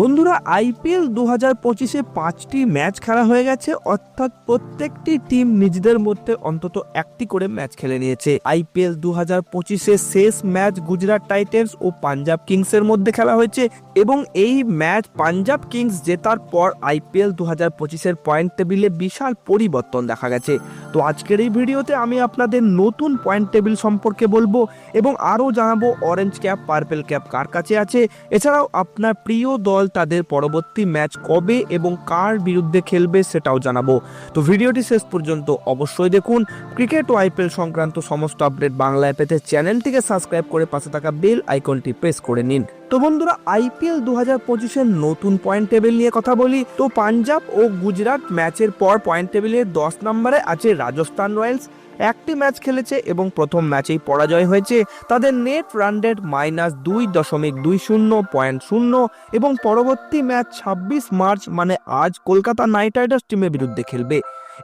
বন্ধুরা, আইপিএল দু হাজার পঁচিশে পাঁচটি ম্যাচ খেলা হয়ে গেছে, অর্থাৎ প্রত্যেকটি টিম নিজেদের মধ্যে অন্তত একটি করে ম্যাচ খেলে নিয়েছে। আইপিএল দু হাজার পঁচিশে শেষ ম্যাচ গুজরাট টাইটেন্স ও পাঞ্জাব কিংসের মধ্যে খেলা হয়েছে এবং এই ম্যাচ পাঞ্জাব কিংস জেতার পর আইপিএল দু হাজার পঁচিশের পয়েন্ট টেবিলে বিশাল পরিবর্তন দেখা গেছে। তো আজকের এই ভিডিওতে আমি আপনাদের নতুন পয়েন্ট টেবিল সম্পর্কে বলব এবং আরও জানাব অরেঞ্জ ক্যাপ, পার্পেল ক্যাপ কার কাছে আছে। এছাড়াও আপনার প্রিয় দল তাদের পরবর্তী ম্যাচ কবে এবং কার বিরুদ্ধে খেলবে সেটাও জানাব। তো ভিডিওটি শেষ পর্যন্ত অবশ্যই দেখুন। ক্রিকেট ও আইপিএল সংক্রান্ত সমস্ত আপডেট বাংলায় পেতে চ্যানেলটিকে সাবস্ক্রাইব করে পাশে থাকা বেল আইকনটি প্রেস করে নিন। তো বন্ধুরা আইপিএল দু হাজার পঁচিশের নতুন পয়েন্ট টেবিল নিয়ে কথা বলি। তো পাঞ্জাব ও গুজরাট ম্যাচের পর পয়েন্ট টেবিলের দশ নম্বরে আছে রাজস্থান রয়্যালস। একটি ম্যাচ খেলেছে এবং প্রথম ম্যাচেই পরাজয় হয়েছে। তাদের নেট রান রেট মাইনাস দুই দশমিক দুই শূন্য, পয়েন্ট শূন্য এবং পরবর্তী ম্যাচ ছাব্বিশ মার্চ মানে আজ কলকাতা নাইট রাইডার্স টিমের বিরুদ্ধে খেলবে।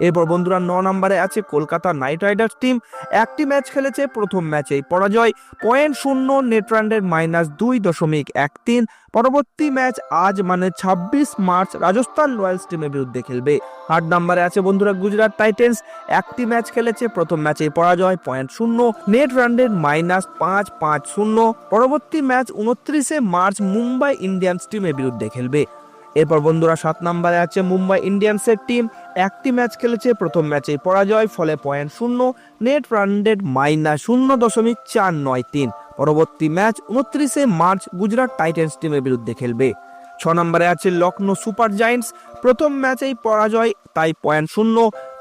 এরপর বন্ধুরা ন নম্বরে আছে কলকাতা নাইট রাইডার্স টিম। একটি ম্যাচ খেলেছে প্রথম ম্যাচেই পরাজয়। পয়েন্ট শূন্য, নেট রান মাইনাস দুই দশমিক এক তিন। পরবর্তী ম্যাচ আজ মানে ছাব্বিশ মার্চ, রাজস্থান রয়্যালস টিমের বিরুদ্ধে খেলবে। আট নম্বরে আছে বন্ধুরা গুজরাট টাইটেন্স। একটি ম্যাচ খেলেছে প্রথম ম্যাচে পরাজয়, পয়েন্ট শূন্য, নেট রান রেট মাইনাস পাঁচ পাঁচ শূন্য। পরবর্তী ম্যাচ উনত্রিশে মার্চ, মুম্বাই ইন্ডিয়ান্স টিমের বিরুদ্ধে খেলবে। এরপর বন্ধুরা সাত নম্বরে আছে মুম্বাই ইন্ডিয়ান্সের টিম একটি ম্যাচ খেলেছে, প্রথম ম্যাচে পরাজয়, ফলে পয়েন্ট শূন্য নেট রান রেট মাইনাস শূন্য দশমিক চার নয় তিন। পরবর্তী ম্যাচ উনত্রিশে মার্চ গুজরাট টাইটেন্স টিমের বিরুদ্ধে খেলবে। ছ নম্বরে আছে লখনৌ সুপার জায়েন্টস। প্রথম ম্যাচেই পরাজয়, তাই পয়েন্ট শূন্য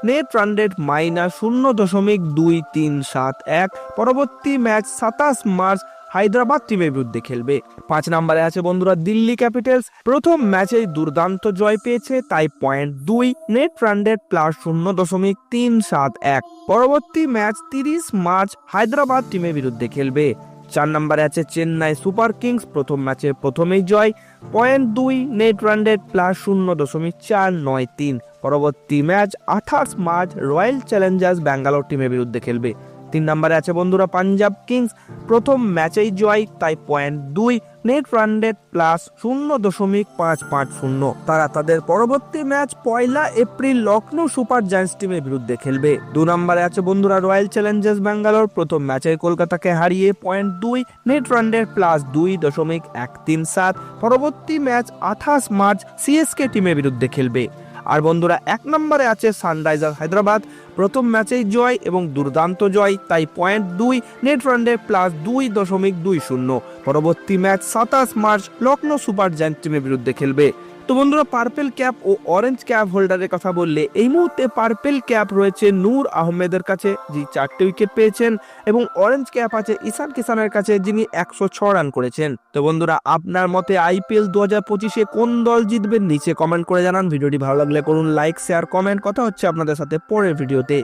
নেট রান রেট মাইনাস শূন্য দশমিক দুই তিন সাত এক। পরবর্তী ম্যাচ সাতাশ মার্চ হায়দ্রাবাদ টিমের বিরুদ্ধে খেলবে। পাঁচ নম্বরে আছে বন্ধুরা দিল্লি ক্যাপিটালস। প্রথম ম্যাচেই দুর্দান্ত জয় পেয়েছে, তাই পয়েন্ট দুই নেট রান প্লাস শূন্য দশমিক তিন সাত এক। পরবর্তী ম্যাচ তিরিশ মার্চ হায়দ্রাবাদ টিমের বিরুদ্ধে খেলবে। চার নম্বরে আছে চেন্নাই সুপার কিংস, প্রথম ম্যাচে প্রথমেই জয়। পয়েন্ট দুই নেট রান রেট প্লাস শূন্য দশমিক চার নয় তিন। পরবর্তী ম্যাচ আঠাশ মার্চ রয়্যাল চ্যালেঞ্জার্স ব্যাঙ্গালোর টিমের বিরুদ্ধে খেলবে। তিন নম্বরে আছে বন্ধুরা পাঞ্জাব কিংস। প্রথম ম্যাচেই জয়, তাই পয়েন্ট দুই। নেট রান রেট প্লাস শূন্য দশমিক পাঁচ পাঁচ শূন্য। তারা তাদের পরবর্তী ম্যাচ পয়লা এপ্রিল লখনৌ সুপার জায়ান্টস টিমের বিরুদ্ধে খেলবে। দু নম্বরে আছে বন্ধুরা রয়্যাল চ্যালেঞ্জার্স ব্যাঙ্গালোর। প্রথম ম্যাচে কলকাতাকে হারিয়ে পয়েন্ট দুই, নেট রান রেট প্লাস দুই দশমিক এক তিন সাত। পরবর্তী ম্যাচ আঠাশ মার্চ সিএসকে টিমের বিরুদ্ধে খেলবে। আর বন্ধুরা, এক নম্বরে আছে সানরাইজার হায়দ্রাবাদ। প্রথম ম্যাচেই জয় এবং দুর্দান্ত জয়, তাই পয়েন্ট দুই, নেট রানডে প্লাস দুই দশমিক দুই শূন্য। পরবর্তী ম্যাচ সাতাশ মার্চ লখনৌ সুপার জায়ান্ট টিমের বিরুদ্ধে খেলবে। তো বন্ধুরা পার্পেল ক্যাপ ও অরেঞ্জ ক্যাপ হোল্ডারের কথা বললে, এই মুহূর্তে পার্পেল ক্যাপ রয়েছে নূর আহমেদের কাছে, যিনি চারটে উইকেট পেয়েছেন, এবং অরেঞ্জ ক্যাপ আছে ঈশান কিষানের কাছে, যিনি একশো ছ রান করেছেন। তো বন্ধুরা, আপনার মতে আইপিএল দু হাজার পঁচিশে কোন দল জিতবে, নিচে কমেন্ট করে জানান। ভিডিওটি ভালো লাগলে করুন লাইক শেয়ার কমেন্ট কথা হচ্ছে আপনাদের সাথে পরের ভিডিওতে